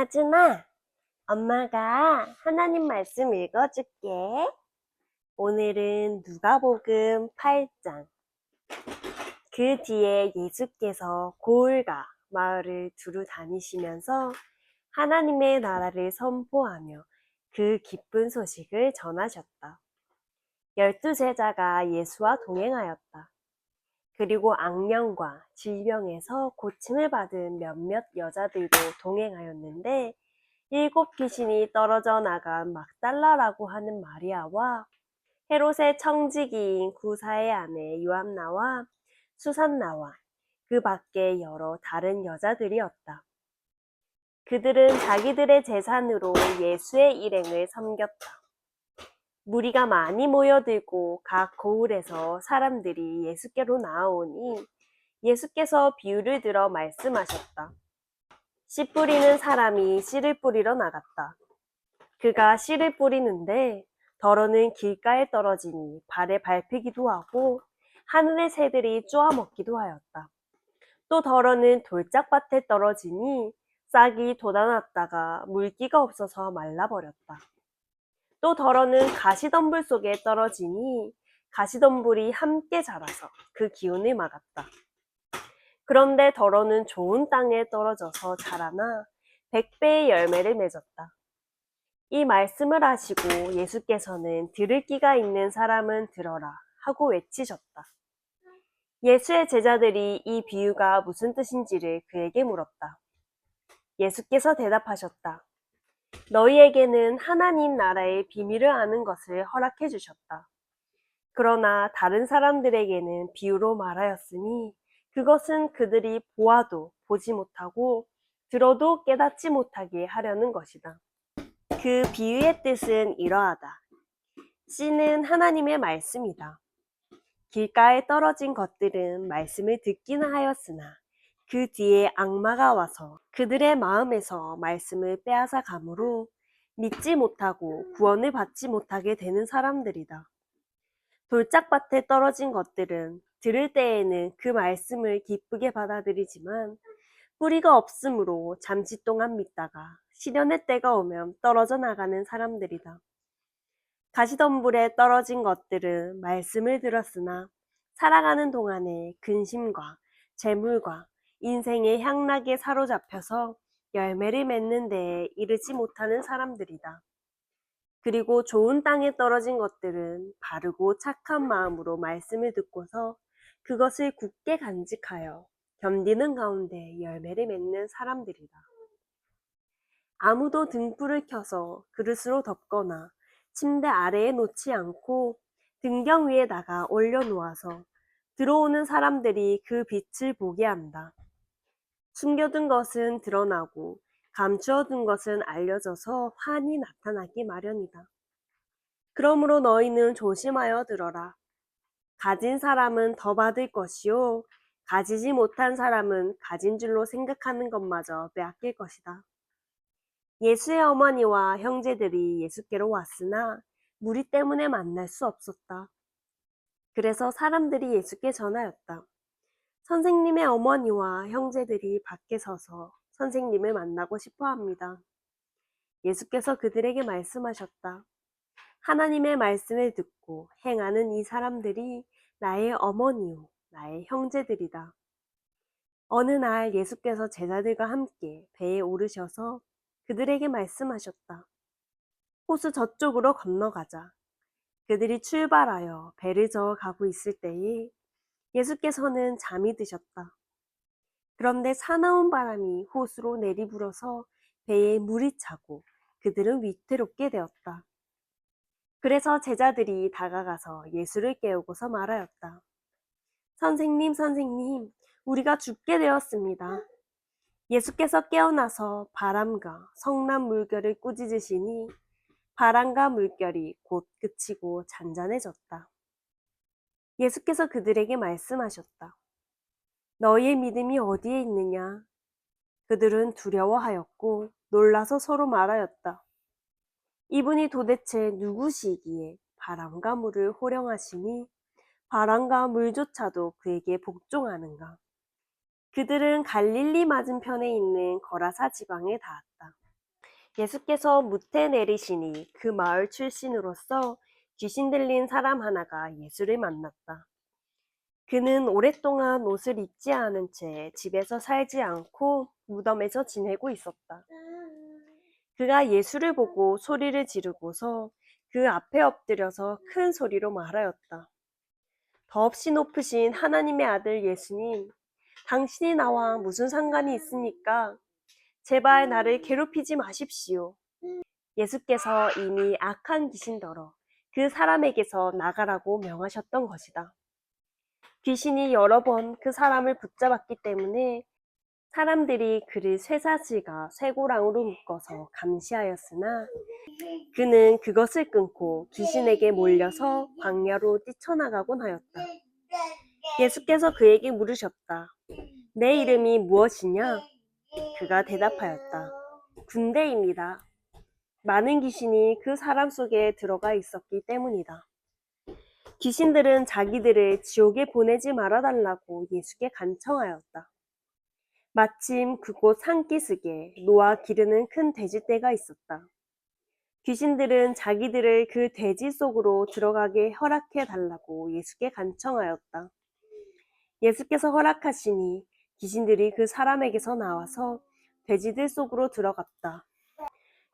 하준아, 엄마가 하나님 말씀 읽어줄게. 오늘은 누가복음 8장. 그 뒤에 예수께서 고을과 마을을 두루 다니시면서 하나님의 나라를 선포하며 그 기쁜 소식을 전하셨다. 열두 제자가 예수와 동행하였다. 그리고 악령과 질병에서 고침을 받은 몇몇 여자들도 동행하였는데 일곱 귀신이 떨어져 나간 막달라라고 하는 마리아와 헤롯의 청지기인 구사의 아내 요함나와 수산나와 그 밖에 여러 다른 여자들이었다. 그들은 자기들의 재산으로 예수의 일행을 섬겼다. 무리가 많이 모여들고 각 고을에서 사람들이 예수께로 나아오니 예수께서 비유를 들어 말씀하셨다. 씨 뿌리는 사람이 씨를 뿌리러 나갔다. 그가 씨를 뿌리는데 덜어는 길가에 떨어지니 발에 밟히기도 하고 하늘의 새들이 쪼아 먹기도 하였다. 또 덜어는 돌짝밭에 떨어지니 싹이 돋아났다가 물기가 없어서 말라버렸다. 또 덜어는 가시덤불 속에 떨어지니 가시덤불이 함께 자라서 그 기운을 막았다. 그런데 덜어는 좋은 땅에 떨어져서 자라나 백배의 열매를 맺었다. 이 말씀을 하시고 예수께서는 들을 끼가 있는 사람은 들어라 하고 외치셨다. 예수의 제자들이 이 비유가 무슨 뜻인지를 그에게 물었다. 예수께서 대답하셨다. 너희에게는 하나님 나라의 비밀을 아는 것을 허락해 주셨다. 그러나 다른 사람들에게는 비유로 말하였으니 그것은 그들이 보아도 보지 못하고 들어도 깨닫지 못하게 하려는 것이다. 그 비유의 뜻은 이러하다. 씨는 하나님의 말씀이다. 길가에 떨어진 것들은 말씀을 듣기는 하였으나 그 뒤에 악마가 와서 그들의 마음에서 말씀을 빼앗아 가므로 믿지 못하고 구원을 받지 못하게 되는 사람들이다. 돌짝밭에 떨어진 것들은 들을 때에는 그 말씀을 기쁘게 받아들이지만 뿌리가 없으므로 잠시 동안 믿다가 시련의 때가 오면 떨어져 나가는 사람들이다. 가시덤불에 떨어진 것들은 말씀을 들었으나 살아가는 동안에 근심과 재물과 인생의 향락에 사로잡혀서 열매를 맺는 데에 이르지 못하는 사람들이다. 그리고 좋은 땅에 떨어진 것들은 바르고 착한 마음으로 말씀을 듣고서 그것을 굳게 간직하여 견디는 가운데 열매를 맺는 사람들이다. 아무도 등불을 켜서 그릇으로 덮거나 침대 아래에 놓지 않고 등경 위에다가 올려놓아서 들어오는 사람들이 그 빛을 보게 한다. 숨겨둔 것은 드러나고 감추어둔 것은 알려져서 환히 나타나기 마련이다. 그러므로 너희는 조심하여 들어라. 가진 사람은 더 받을 것이요. 가지지 못한 사람은 가진 줄로 생각하는 것마저 빼앗길 것이다. 예수의 어머니와 형제들이 예수께로 왔으나 무리 때문에 만날 수 없었다. 그래서 사람들이 예수께 전하였다. 선생님의 어머니와 형제들이 밖에 서서 선생님을 만나고 싶어 합니다. 예수께서 그들에게 말씀하셨다. 하나님의 말씀을 듣고 행하는 이 사람들이 나의 어머니요, 나의 형제들이다. 어느 날 예수께서 제자들과 함께 배에 오르셔서 그들에게 말씀하셨다. 호수 저쪽으로 건너가자. 그들이 출발하여 배를 저어 가고 있을 때에 예수께서는 잠이 드셨다. 그런데 사나운 바람이 호수로 내리불어서 배에 물이 차고 그들은 위태롭게 되었다. 그래서 제자들이 다가가서 예수를 깨우고서 말하였다. 선생님, 선생님, 우리가 죽게 되었습니다. 예수께서 깨어나서 바람과 성난 물결을 꾸짖으시니 바람과 물결이 곧 그치고 잔잔해졌다. 예수께서 그들에게 말씀하셨다. 너희의 믿음이 어디에 있느냐? 그들은 두려워하였고 놀라서 서로 말하였다. 이분이 도대체 누구시기에 바람과 물을 호령하시니 바람과 물조차도 그에게 복종하는가? 그들은 갈릴리 맞은편에 있는 거라사 지방에 닿았다. 예수께서 무태 내리시니 그 마을 출신으로서 귀신 들린 사람 하나가 예수를 만났다. 그는 오랫동안 옷을 입지 않은 채 집에서 살지 않고 무덤에서 지내고 있었다. 그가 예수를 보고 소리를 지르고서 그 앞에 엎드려서 큰 소리로 말하였다. 더없이 높으신 하나님의 아들 예수님, 당신이 나와 무슨 상관이 있습니까? 제발 나를 괴롭히지 마십시오. 예수께서 이미 악한 귀신더러 그 사람에게서 나가라고 명하셨던 것이다. 귀신이 여러 번 그 사람을 붙잡았기 때문에 사람들이 그를 쇠사슬과 쇠고랑으로 묶어서 감시하였으나 그는 그것을 끊고 귀신에게 몰려서 광야로 뛰쳐나가곤 하였다. 예수께서 그에게 물으셨다. 내 이름이 무엇이냐? 그가 대답하였다. 군대입니다. 많은 귀신이 그 사람 속에 들어가 있었기 때문이다. 귀신들은 자기들을 지옥에 보내지 말아달라고 예수께 간청하였다. 마침 그곳 산기슭에 노아 기르는 큰 돼지떼가 있었다. 귀신들은 자기들을 그 돼지 속으로 들어가게 허락해 달라고 예수께 간청하였다. 예수께서 허락하시니 귀신들이 그 사람에게서 나와서 돼지들 속으로 들어갔다.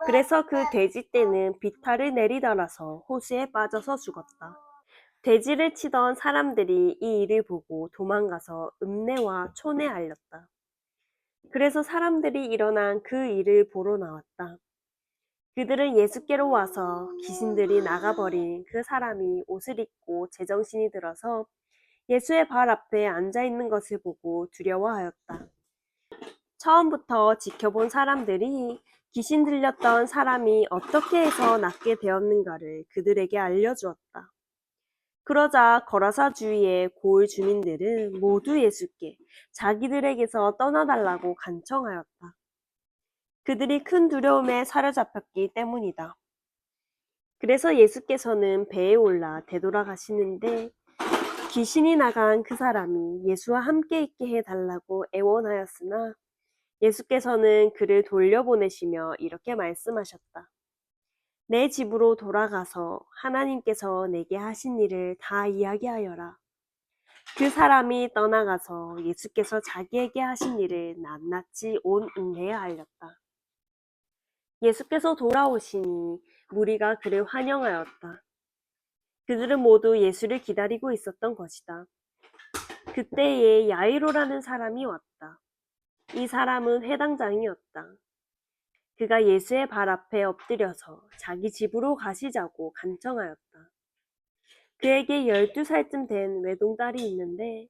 그래서 그 돼지떼는 비탈을 내리달아서 호수에 빠져서 죽었다. 돼지를 치던 사람들이 이 일을 보고 도망가서 읍내와 촌에 알렸다. 그래서 사람들이 일어난 그 일을 보러 나왔다. 그들은 예수께로 와서 귀신들이 나가버린 그 사람이 옷을 입고 제정신이 들어서 예수의 발 앞에 앉아 있는 것을 보고 두려워하였다. 처음부터 지켜본 사람들이 귀신 들렸던 사람이 어떻게 해서 낫게 되었는가를 그들에게 알려주었다. 그러자 거라사 주위의 고을 주민들은 모두 예수께 자기들에게서 떠나달라고 간청하였다. 그들이 큰 두려움에 사로잡혔기 때문이다. 그래서 예수께서는 배에 올라 되돌아가시는데 귀신이 나간 그 사람이 예수와 함께 있게 해달라고 애원하였으나 예수께서는 그를 돌려보내시며 이렇게 말씀하셨다. 내 집으로 돌아가서 하나님께서 내게 하신 일을 다 이야기하여라. 그 사람이 떠나가서 예수께서 자기에게 하신 일을 낱낱이 온 읍내에 알렸다. 예수께서 돌아오시니 무리가 그를 환영하였다. 그들은 모두 예수를 기다리고 있었던 것이다. 그때에 야이로라는 사람이 왔다. 이 사람은 회당장이었다. 그가 예수의 발 앞에 엎드려서 자기 집으로 가시자고 간청하였다. 그에게 열두 살쯤 된 외동딸이 있는데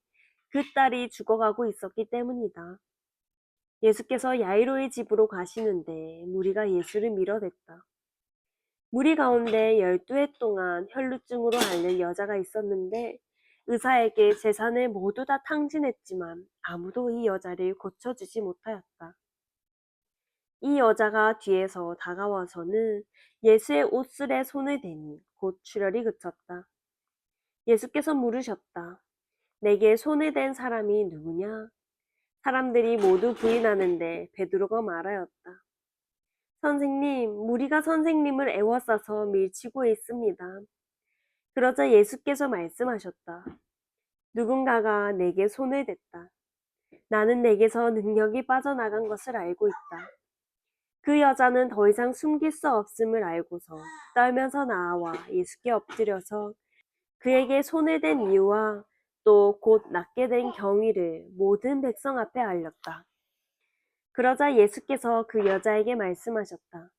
그 딸이 죽어가고 있었기 때문이다. 예수께서 야이로의 집으로 가시는데 무리가 예수를 밀어댔다. 무리 가운데 열두 해 동안 혈루증으로 앓는 여자가 있었는데 의사에게 재산을 모두 다 탕진했지만 아무도 이 여자를 고쳐주지 못하였다. 이 여자가 뒤에서 다가와서는 예수의 옷슬에 손을 대니 곧 출혈이 그쳤다. 예수께서 물으셨다. 내게 손을 댄 사람이 누구냐? 사람들이 모두 부인하는데 베드로가 말하였다. 선생님, 무리가 선생님을 애워싸서 밀치고 있습니다. 그러자 예수께서 말씀하셨다. 누군가가 내게 손을 댔다. 나는 내게서 능력이 빠져나간 것을 알고 있다. 그 여자는 더 이상 숨길 수 없음을 알고서 떨면서 나와 예수께 엎드려서 그에게 손을 댄 이유와 또 곧 낫게 된 경위를 모든 백성 앞에 알렸다. 그러자 예수께서 그 여자에게 말씀하셨다.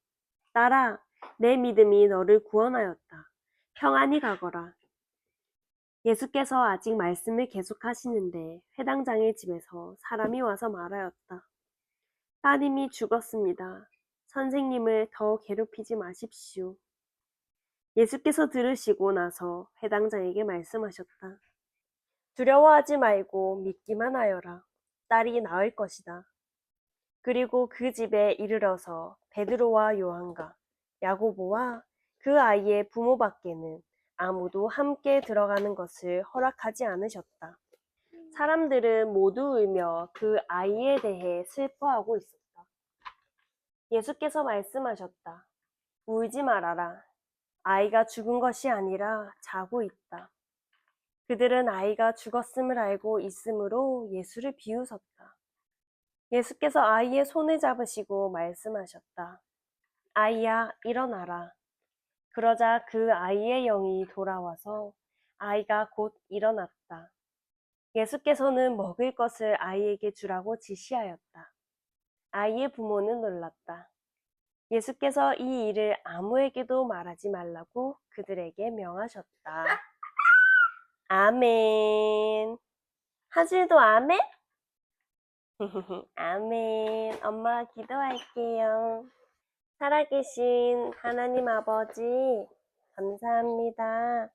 딸아, 내 믿음이 너를 구원하였다. 평안히 가거라. 예수께서 아직 말씀을 계속하시는데 회당 장의 집에서 사람이 와서 말하였다. 따님이 죽었습니다. 선생님을 더 괴롭히지 마십시오. 예수께서 들으시고 나서 회당장에게 말씀하셨다. 두려워하지 말고 믿기만 하여라. 딸이 나을 것이다. 그리고 그 집에 이르러서 베드로와 요한과 야고보와 그 아이의 부모밖에는 아무도 함께 들어가는 것을 허락하지 않으셨다. 사람들은 모두 울며 그 아이에 대해 슬퍼하고 있었다. 예수께서 말씀하셨다. 울지 말아라. 아이가 죽은 것이 아니라 자고 있다. 그들은 아이가 죽었음을 알고 있으므로 예수를 비웃었다. 예수께서 아이의 손을 잡으시고 말씀하셨다. 아이야, 일어나라. 그러자 그 아이의 영이 돌아와서 아이가 곧 일어났다. 예수께서는 먹을 것을 아이에게 주라고 지시하였다. 아이의 부모는 놀랐다. 예수께서 이 일을 아무에게도 말하지 말라고 그들에게 명하셨다. 아멘. 하질도 아멘? 아멘. 엄마 기도할게요. 살아계신 하나님 아버지, 감사합니다.